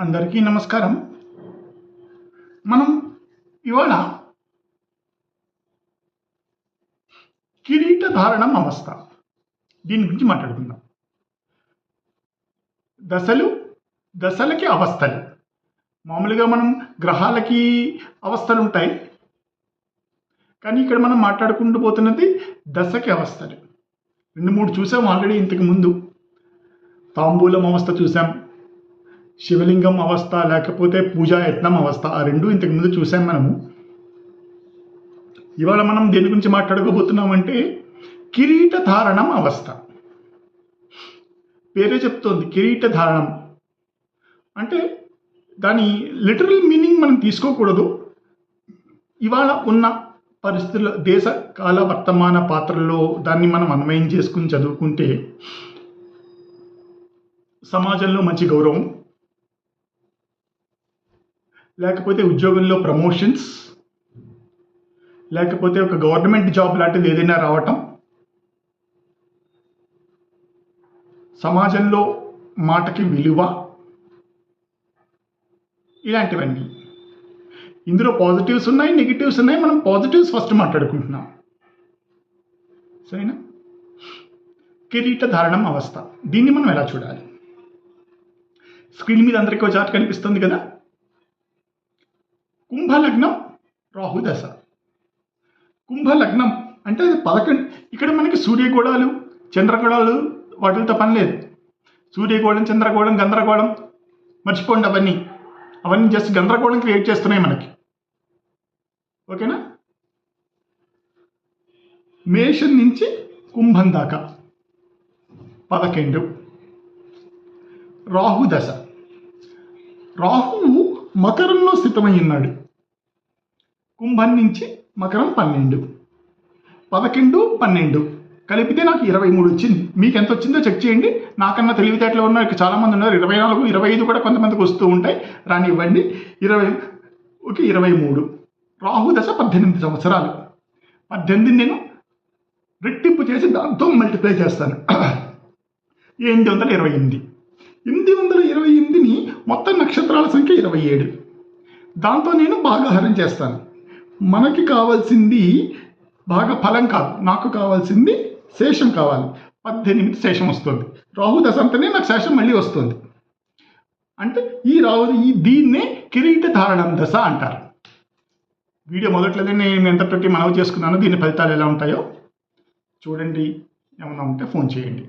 అందరికీ నమస్కారం. మనం ఇవాళ కిరీట ధారణం అవస్థ. దీని గురించి మాట్లాడుకుందాం. దశలు దశలకి అవస్థలు. మామూలుగా మనం గ్రహాలకి అవస్థలు ఉంటాయి కానీ ఇక్కడ మనం మాట్లాడుకుంటూ పోతున్నది దశకి అవస్థలు. రెండు మూడు చూసాం ఆల్రెడీ ఇంతకు ముందు. తాంబూలం అవస్థ చూసాం. శివలింగం అవస్థ లేకపోతే పూజా యత్నం అవస్థ ఆ రెండు ఇంతకుముందు చూసాం మనము. ఇవాళ మనం దేని గురించి మాట్లాడుకోబోతున్నామంటే కిరీట ధారణం అవస్థ. పేరే చెప్తోంది కిరీట ధారణం అంటే దాని లిటరల్ మీనింగ్ మనం తీసుకోకూడదు. ఇవాళ ఉన్న పరిస్థితుల దేశ కాల వర్తమాన పాత్రల్లో దాన్ని మనం అన్వయం చేసుకుని చదువుకుంటే సమాజంలో మంచి గౌరవం లేకపోతే ఉద్యోగంలో ప్రమోషన్స్ లేకపోతే ఒక గవర్నమెంట్ జాబ్ లాంటిది ఏదైనా రావటం సమాజంలో మాటకి విలువ ఇలాంటివన్నీ. ఇందులో పాజిటివ్స్ ఉన్నాయి నెగిటివ్స్ ఉన్నాయి మనం పాజిటివ్స్ ఫస్ట్ మాట్లాడుకుంటున్నాం. సరేనా? కిరీట ధారణం అవస్థ. దీన్ని మనం ఎలా చూడాలి? స్క్రీన్ మీద అందరికీ ఒక చార్ట్ కనిపిస్తుంది కదా? కుంభలగ్నం రాహుదశ. కుంభలగ్నం అంటే పదకొండు ఇక్కడ మనకి సూర్యగోళాలు చంద్రగోళాలు వాటితో పని లేదు. సూర్యగోళం చంద్రగోళం గంద్రగోళం మర్చిపోండి అవన్నీ. అవన్నీ జస్ట్ గందరగోళం క్రియేట్ చేస్తున్నాయి మనకి. ఓకేనా? మేషం నుంచి కుంభం దాకా. పదకొండు. రాహు దశ రాహువు మకరంలో స్థితమై ఉన్నాడు. కుంభం నుంచి మకరం పన్నెండు. పదకొండు పన్నెండు. కలిపితే నాకు ఇరవై మూడు వచ్చింది. మీకు ఎంత వచ్చిందో చెక్ చేయండి. నాకన్నా తెలివితేటలో ఉన్న చాలామంది ఉన్నారు. ఇరవై నాలుగు ఇరవై ఐదు కూడా కొంతమందికి వస్తూ ఉంటాయి. రానివ్వండి. ఇరవై ఓకే ఇరవై మూడు. రాహు దశ పద్దెనిమిది సంవత్సరాలు. పద్దెనిమిది నేను రెట్టింపు చేసి దాంతో మల్టిప్లై చేస్తాను. ఎనిమిది వందల ఇరవై ఎనిమిది. ఎనిమిది వందల ఇరవై ఎనిమిదిని మొత్తం నక్షత్రాల సంఖ్య ఇరవై ఏడు. దాంతో నేను భాగాహారం చేస్తాను. మనకి కావాల్సింది బాగా ఫలం కాదు నాకు కావాల్సింది శేషం కావాలి. పద్దెనిమిది శేషం వస్తుంది. రాహు దశ అంతనే నాకు శేషం మళ్ళీ వస్తుంది. అంటే ఈ రాహు ఈ దీన్నే కిరీట ధారణం దశ అంటారు. వీడియో మొదట్లోనే నేను ఎంతటి మనవి చేసుకున్నాను దీని ఫలితాలు ఎలా ఉంటాయో చూడండి. ఏమైనా ఉంటే ఫోన్ చేయండి.